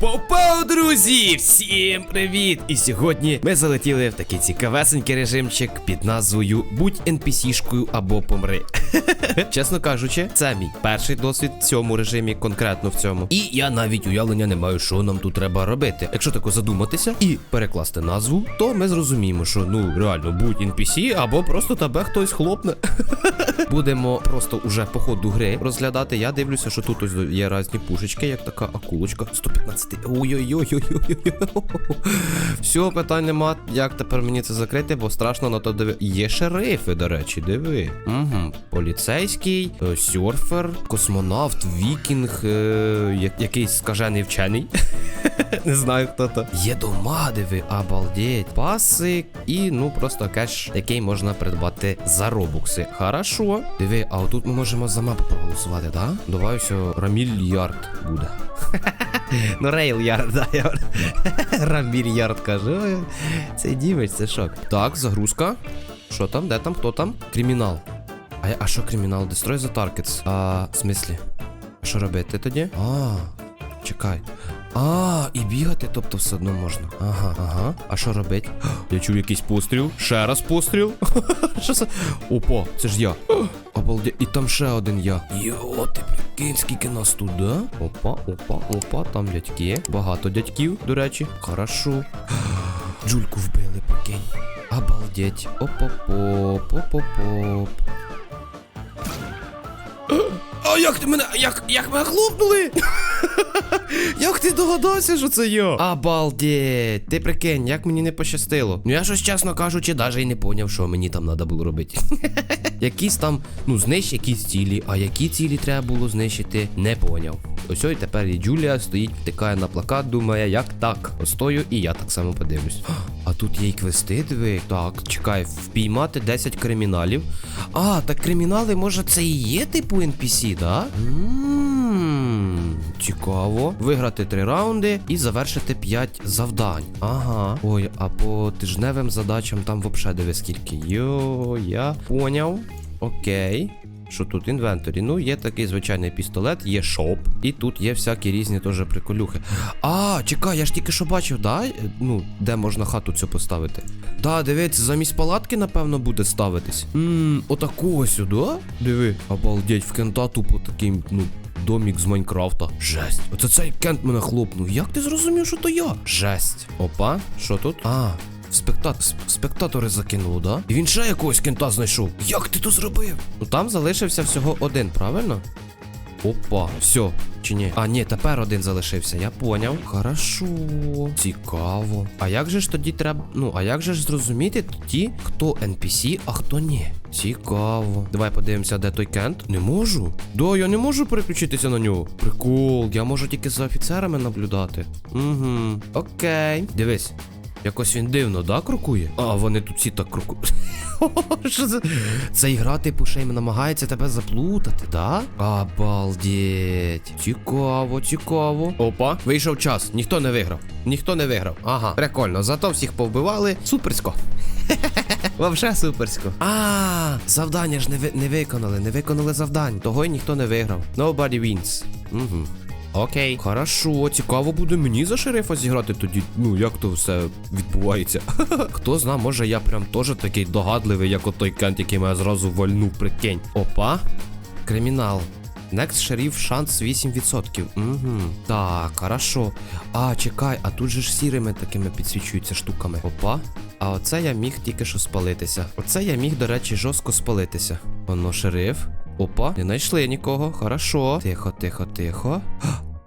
Попав, друзі! Всім привіт! І сьогодні ми залетіли в такий цікавесенький режимчик під назвою Будь NPC-шкою або помри. Чесно кажучи, це мій перший досвід в цьому режимі, конкретно в цьому. І я навіть уявлення не маю, що нам тут треба робити. Якщо тако задуматися і перекласти назву, то ми зрозуміємо, що ну реально будь NPC або просто тебе хтось хлопне. Будемо просто уже по ходу гри розглядати. Я дивлюся, що тут ось є різні пушечки, як така акулочка. 115. Ой-ой-ой-ой-ой. Все, питань нема. Як тепер мені це закрити, бо страшно на то диви. Є шерифи, до речі, диви. Угу. Поліцейський, сюрфер, космонавт, вікінг, е, якийсь скажений вчений. Не знаю хто то. Є дома, диви, обалдеть. Паси і ну просто кеш, який можна придбати за робукси. Хорошо. Диви, а отут ми можемо за мапу проголосувати, да? Давай все, Раміль Ярд буде. Ну, Рейл Ярд, да, я. Раміль Ярд каже. Ой, Цей дімець, це шок. Так, загрузка. Що там? Де там? Хто там? Кримінал. А, а що кримінал? Destroy the targets. А, в смислі? Що робити тоді? А, чекай. А, і бігати, тобто все одно можна. Ага, ага. А що робить? Я чую якийсь постріл. Ще раз постріл. Що це? Опа, це ж я. Обалде. І там ще один я. Йо, ти прикинь, скільки нас тут, да? Опа, опа, опа, там дядьки. Багато дядьків, до речі. Хорошо. Джульку вбили, прикинь. Обалдеть. Оп-оп-оп, оп-оп-оп. А як ти мене. Як, як мене хлопнули? Як ти догадався, що це я? Обалдеть. Ти прикинь, як мені не пощастило. Ну я щось, чесно кажучи, навіть і не поняв, що мені там треба було робити. Якісь там, ну, знищ якісь цілі, а які цілі треба було знищити, не поняв. Ось ой, тепер і Джулія стоїть, втикає на плакат, думає, як так. Остою, і я так само подивлюсь. А тут є і квести, диви. Так, чекай, впіймати 10 криміналів. А, так кримінали, може, це і є типу NPC, да? Ммм, цікаво. Виграти 3 раунди і завершити 5 завдань. Ага. Ой, а по тижневим задачам там вообще диви скільки. Йо, я поняв. Окей. Що тут інвенторі? Ну, є такий звичайний пістолет, є шоп, і тут є всякі різні теж приколюхи. А, чекай, я ж тільки що бачив, да? Ну, де можна хату цю поставити. Да, дивіться, замість палатки, напевно, буде ставитись. Ммм, отакого сюди? Диви, обалдеть, в кента тупо такий, ну. Домік з Майнкрафта. Жесть. Оце цей кент мене хлопнув. Як ти зрозумів, що то я? Жесть. Опа, що тут? А, Спекта... Спектатори закинуло, да? І він ще якогось кента знайшов. Як ти то зробив? Ну там залишився всього один, правильно? Опа, все, чи ні? А, ні, тепер один залишився, я поняв. Хорошо. Цікаво. А як же ж тоді треба. Ну, а як же ж зрозуміти тоді, хто NPC, а хто ні? Цікаво. Давай подивимося, де той кент. Не можу. Да, я не можу переключитися на нього. Прикол, я можу тільки за офіцерами наблюдати. Угу. Окей. Дивись. Якось він дивно, да, крокує? А, вони тут всі так крокують. Що це? Цей гра, типу, й намагається тебе заплутати, да? Обалдеть. Цікаво, цікаво. Опа, вийшов час. Ніхто не виграв. Ніхто не виграв. Ага, прикольно. Зато всіх повбивали. Суперсько. Вообще суперсько. А, завдання ж не, ви, не виконали, не виконали завдань. Того й ніхто не виграв. Nobody wins. Угу. Окей. Хорошо, цікаво буде мені за шерифа зіграти тоді. Ну, як то все відбувається. Хто зна, може я прям теж такий догадливий, як отой кент, який мене зразу вальнув, прикинь. Опа. Кримінал. Next шериф шанс 8%. Угу. Так, хорошо. А, чекай, а тут же ж сірими такими підсвічуються штуками. Опа. А оце я міг тільки що спалитися. Оце я міг, до речі, жорстко спалитися. Воно шериф. Опа, не знайшли нікого. Хорошо. Тихо, тихо, тихо.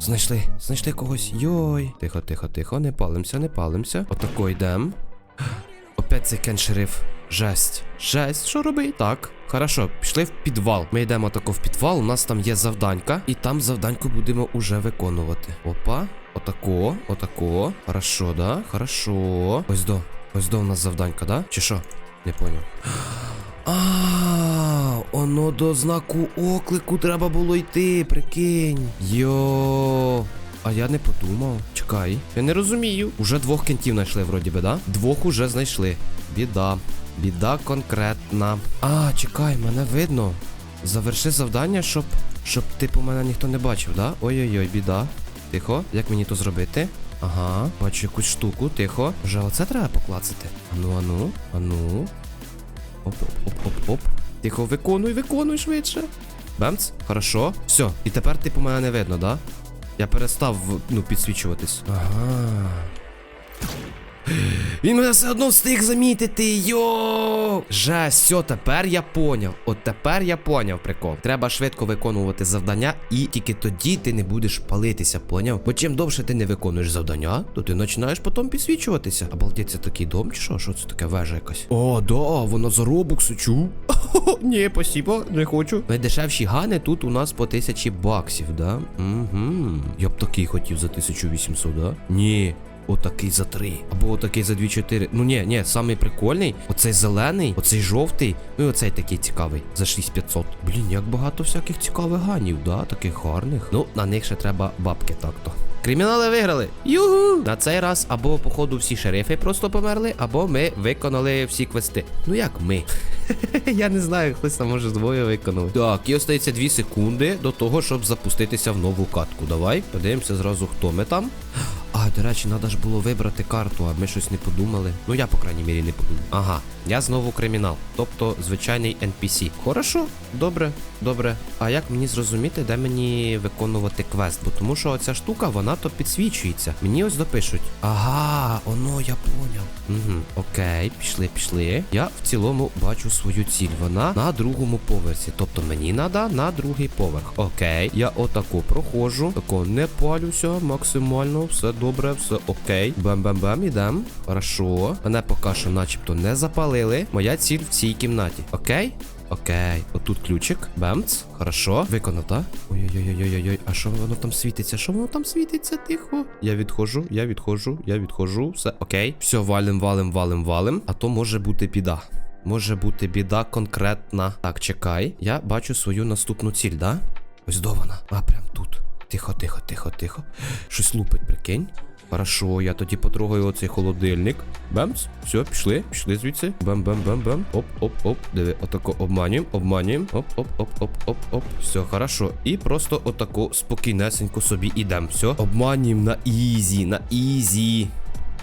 Знайшли, знайшли когось. Йой. Тихо, тихо, тихо, не палимося, не палимося. Отако йдем. Опять цей кен шериф. Жесть. Жесть, що робить? Так. Хорошо, пішли в підвал. Ми йдемо тако в підвал, у нас там є завданька, і там завданьку будемо уже виконувати. Опа, отако, отако. Хорошо, да? Хорошо. Ось до. Ось до у нас завданька, да? Чи що? Не поняв. А, оно до знаку оклику треба було йти, прикинь. Йо. А я не подумав. Чекай. Я не розумію. Уже двох кентів знайшли, вроді би, да? Двох уже знайшли. Біда. Біда конкретна. А, чекай, мене видно. Заверши завдання, щоб. Щоб, типу, мене ніхто не бачив, да? Ой-ой-ой, біда. Тихо. Як мені то зробити? Ага, бачу якусь штуку, тихо. Вже оце треба поклацати. Ану, ану, ану. Оп, оп, оп, оп, оп. Тихо, виконуй, виконуй швидше. Бемц, хорошо. Все. І тепер типу мене не видно, да? Я перестав ну, підсвічуватись. Ага. Він мене все одно встиг замітити. Йо! Жесть, все, тепер я поняв. От тепер я поняв прикол. Треба швидко виконувати завдання, і тільки тоді ти не будеш палитися, поняв? Бо чим довше ти не виконуєш завдання, то ти починаєш потім підсвічуватися. Обалдеть, це такий дом чи що? Що це таке вежа якась? О, да, воно за робоксу, чу. Ні, спасибо, не хочу. Найдешевші гани тут у нас по тисячі баксів, да? Угу. Я б такий хотів за 1800, да? Ні. Отакий за 3. Або отакий за 2-4. Ну ні, ні, самий прикольний. Оцей зелений, оцей жовтий. Ну і оцей такий цікавий. За 6500. Блін, як багато всяких цікавих ганів, да? Таких гарних. Ну, на них ще треба бабки так-то. Кримінали виграли. Югу! На цей раз або, походу, всі шерифи просто померли, або ми виконали всі квести. Ну як ми? Я не знаю, хтось там може двоє виконав. Так, і остається 2 секунди до того, щоб запуститися в нову катку. Давай, подивимося зразу, хто ми там. До речі, треба ж було вибрати карту, а ми щось не подумали. Ну я, по крайній мірі, не подумав. Ага, я знову кримінал, тобто звичайний NPC. Хорошо, добре, добре. А як мені зрозуміти, де мені виконувати квест? Бо тому що оця штука, вона то підсвічується. Мені ось допишуть. Ага, оно я поняв. Угу, окей, пішли, пішли. Я в цілому бачу свою ціль. Вона на другому поверсі. Тобто мені треба на другий поверх. Окей, я отако проходжу. Тако не палюся максимально. Все добре, все окей. Бам-бам-бам, ідем. Хорошо. Мене поки що начебто не запалили. Моя ціль в цій кімнаті. Окей? Окей, отут ключик. Бемц. Хорошо. Виконано. Ой-ой-ой-ой-ой. А що воно там світиться? Що воно там світиться? Тихо. Я відходжу, я відходжу, я відходжу. Все окей. Все, валим, валим, валим, валим. А то може бути біда. Може бути біда конкретна. Так, чекай. Я бачу свою наступну ціль, да? Ось до вона. А, прям тут. Тихо, тихо, тихо, тихо. Щось лупить, прикинь. Хорошо, я тоді потрогаю оцей холодильник. Бемц, все, пішли, пішли звідси. Бем-бем-бем-бем. Оп, оп, оп. Диви, отако обманюємо, обманюємо. Оп, оп, оп, оп, оп, оп. Все, хорошо. І просто отако спокійнесенько собі ідем. Все. Обманюємо на ізі, на ізі.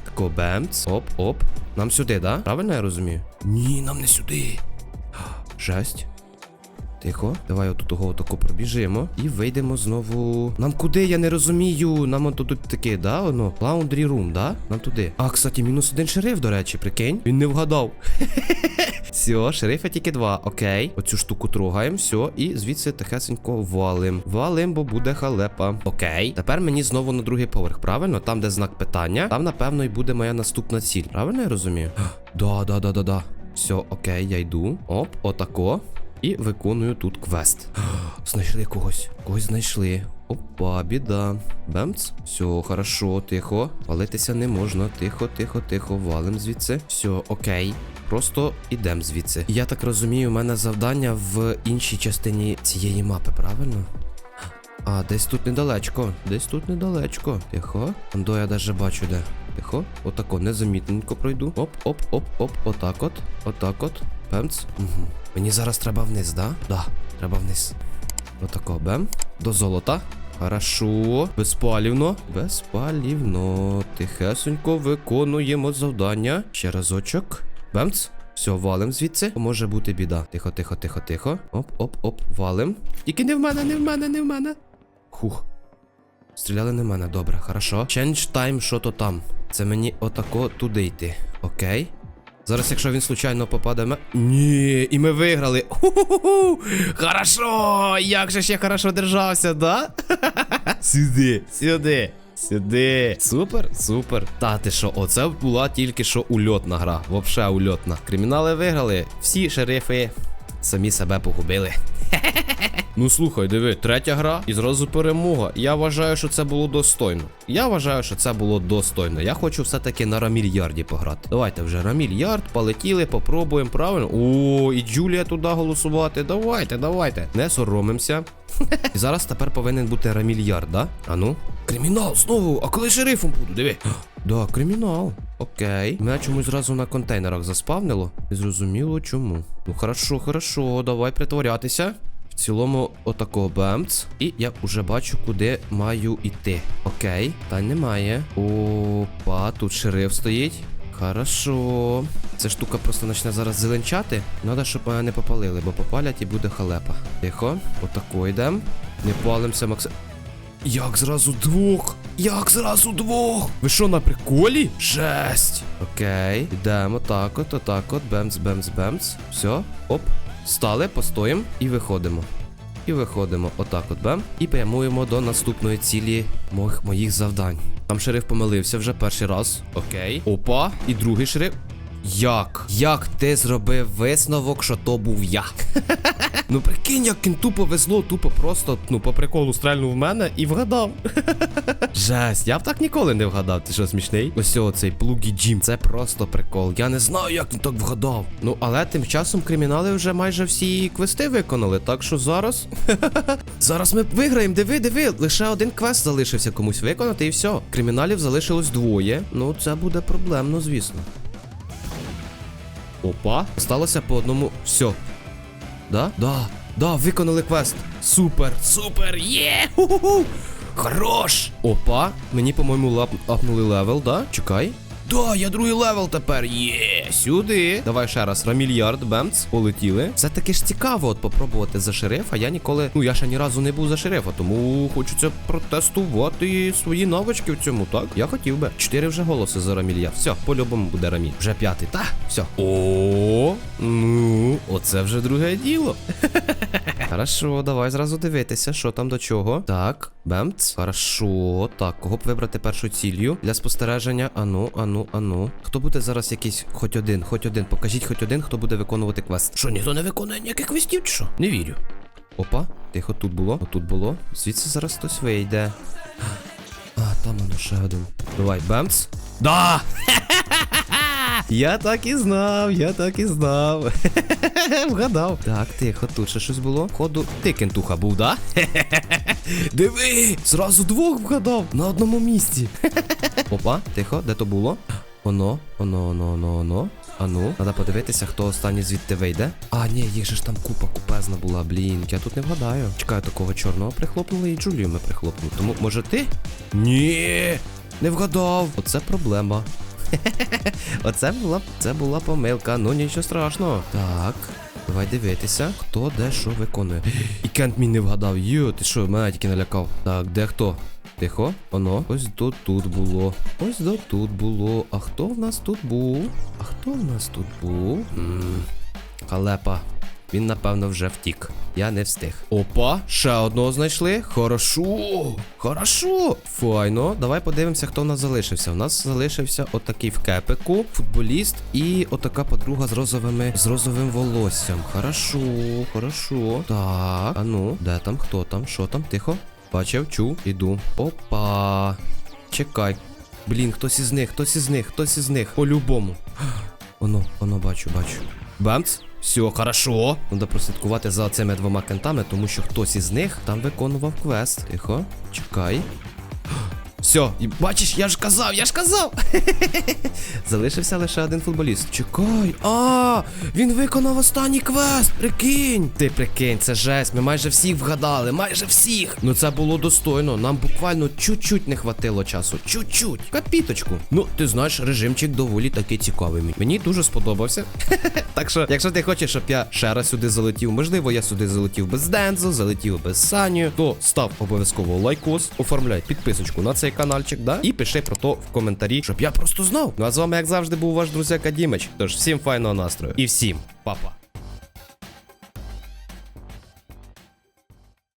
Тако бемц. Оп, оп. Нам сюди, да? Правильно я розумію? Ні, нам не сюди. Жесть. Тихо, давай отут того отако пробіжимо і вийдемо знову. Нам куди? Я не розумію. Нам от тут таке, да, воно? Laundry room, да? Нам туди. А, кстати, мінус один шериф, до речі, прикинь. Він не вгадав. Все, шерифа тільки два. Окей. Оцю штуку трогаємо, все, і звідси тихесенько валим. Валим, бо буде халепа. Окей. Тепер мені знову на другий поверх, правильно? Там, де знак питання, там, напевно, і буде моя наступна ціль. Правильно я розумію? Да, да, да, да, да. Все, окей, я йду. Оп, отако. І виконую тут квест. Знайшли когось. Когось знайшли. Опа, біда. Бемц. Все, хорошо, тихо. Валитися не можна. Тихо, тихо, тихо. Валим звідси. Все, окей. Просто ідем звідси. Я так розумію, у мене завдання в іншій частині цієї мапи, правильно? А, десь тут недалечко. Десь тут недалечко. Тихо. Андо я даже бачу де. Тихо. Отако, незамітненько пройду. Оп, оп, оп, оп, отак от. Отак от. Пемц. Угу. Мені зараз треба вниз, да? Да, треба вниз. Отако, бем. До золота. Хорошо. Безпалівно. Безпалівно. Тихесенько виконуємо завдання. Ще разочок. Бемц. Все, валим звідси. Може бути біда. Тихо, тихо, тихо, тихо. Оп, оп, оп, валим. Тільки не в мене, не в мене, не в мене. Хух. Стріляли не в мене, добре, хорошо. Change time, що то там. Це мені отако туди йти. Окей. Зараз, якщо він случайно попаде ме. Ні, і ми виграли. Ху-ху-ху! Хорошо! Як же ще хорошо держався, да? Сюди, сюди. Сюди. Супер, супер. Та ти що, оце була тільки що ульотна гра. Вообще ульотна. Кримінали виграли. Всі шерифи самі себе погубили. Ну слухай, диви, третя гра і зразу перемога. Я вважаю, що це було достойно. Я вважаю, що це було достойно. Я хочу все-таки на Рамільярді пограти. Давайте вже Рамільярд, полетіли, попробуємо, правильно? О, і Джулія туди голосувати. Давайте, давайте. Не соромимося. І зараз тепер повинен бути Рамільярд, да? Ану. Кримінал знову, а коли шерифом буду, диви. Да, кримінал. Окей. Мене чомусь зразу на контейнерах заспавнило. Зрозуміло чому. Ну хорошо, хорошо, давай притворятися. В цілому, отако бемц. І я вже бачу, куди маю йти. Окей, та немає. Опа, тут шериф стоїть. Хорошо. Ця штука просто почне зараз зеленчати. Надо, щоб мене не попалили, бо попалять і буде халепа. Тихо, отако йдем. Не палимося, Макс. Як зразу двох? Як зразу двох? Ви що на приколі? Жесть. Окей, йдемо так от, отак от, бемц, бемц, бемц. Все, оп. Стали, постоїмо і виходимо. І виходимо отак от бем. І прямуємо до наступної цілі моїх, моїх завдань. Там шериф помилився вже перший раз. Окей. Опа. І другий шериф. Як? Як ти зробив висновок, що то був я? ну прикинь, як кінту повезло, тупо просто, ну, по приколу стрельнув в мене і вгадав. Жесть, я б так ніколи не вгадав. Ти що смішний? Ось цей плугі Джим. Це просто прикол. Я не знаю, як він так вгадав. Ну, але тим часом кримінали вже майже всі квести виконали, так що зараз. зараз ми виграємо, диви, диви. Лише один квест залишився комусь виконати, і все. Криміналів залишилось двоє. Ну, це буде проблемно, звісно. Опа. Осталося по одному. Все. Да? Да. Да, виконали квест. Супер, супер, є! Ху-ху-ху! Хорош! Опа, мені, по-моєму, лап... апнули левел, да? Чекай. Да, я другий левел тепер. Є, сюди. Давай ще раз. Рамільярд, бемц, полетіли. Все таки ж цікаво от попробувати за шерифа. Я ніколи. Ну, я ще ні разу не був за шерифа, тому хочеться протестувати свої навички в цьому, так? Я хотів би. Чотири вже голоси за Рамільярд. Все, по-любому буде Раміль. Вже п'ятий, та? Все. О, ну, оце вже друге діло. Хорошо, давай зразу дивитися, що там до чого. Так, бемц. Хорошо. Так, кого б вибрати першу ціллю для спостереження? Ану, ану, ану. Хто буде зараз якийсь хоч один, хоч один. Покажіть хоч один, хто буде виконувати квест. Що, ніхто не виконує ніяких квестів, чи що? Не вірю. Опа, тихо, тут було, отут було. Звідси зараз хтось вийде. А, там воно ще один. Давай, бемц. Да! Я так і знав, я так і знав. Вгадав. Так, тихо, тут ще щось було. Ходу, ти кентуха був, да? Диви! Зразу двох вгадав на одному місці. Опа, тихо, де то було? Оно, оно, оно, оно, оно. Ану, треба подивитися, хто останній звідти вийде. А, ні, їх же ж там купа купезна була, блін. Я тут не вгадаю. Чекаю, такого чорного прихлопнули і Джулію ми прихлопнули. Тому, може ти? Ні, не вгадав. Оце проблема. Оце була це була помилка, ну нічого страшного. Так, давай дивитися, хто де що виконує. І Кент мій не вгадав. Йо, ти що, мене тільки налякав. Так, де хто? Тихо, оно. Ось до тут було. Ось до тут було. А хто в нас тут був? А хто в нас тут був? Ммм. Халепа. Він, напевно, вже втік. Я не встиг. Опа, ще одного знайшли. Хорошо. Хорошо. Файно. Давай подивимося, хто в нас залишився. У нас залишився отакий в кепику, футболіст і отака подруга з розовими з розовим волоссям. Хорошо, хорошо. Так, а ну, де там, хто там, що там? Тихо. Бачив, чув, іду. Опа. Чекай. Блін, хтось із них, хтось із них, хтось із них. По-любому. Оно, оно, бачу, бачу. Бамц. Все, хорошо. Треба прослідкувати за цими двома кентами, тому що хтось із них там виконував квест. Тихо, чекай. Все, і бачиш, я ж казав, я ж казав. Залишився лише один футболіст. Чекай. А, він виконав останній квест. Прикинь. Ти прикинь, це жесть. Ми майже всіх вгадали, майже всіх. Ну це було достойно. Нам буквально чуть-чуть не хватило часу. Чуть-чуть. Капіточку. Ну, ти знаєш, режимчик доволі таки цікавий. Мені дуже сподобався. Так що, якщо ти хочеш, щоб я ще раз сюди залетів, можливо, я сюди залетів без Дензо, залетів без Саню, то став обов'язково лайкос, оформляй підписочку на цей каналчик, да? І пиши про то в коментарі, щоб я просто знав. Ну а з вами, як завжди, був ваш друзяка Дімич. Тож всім файного настрою і всім па-па.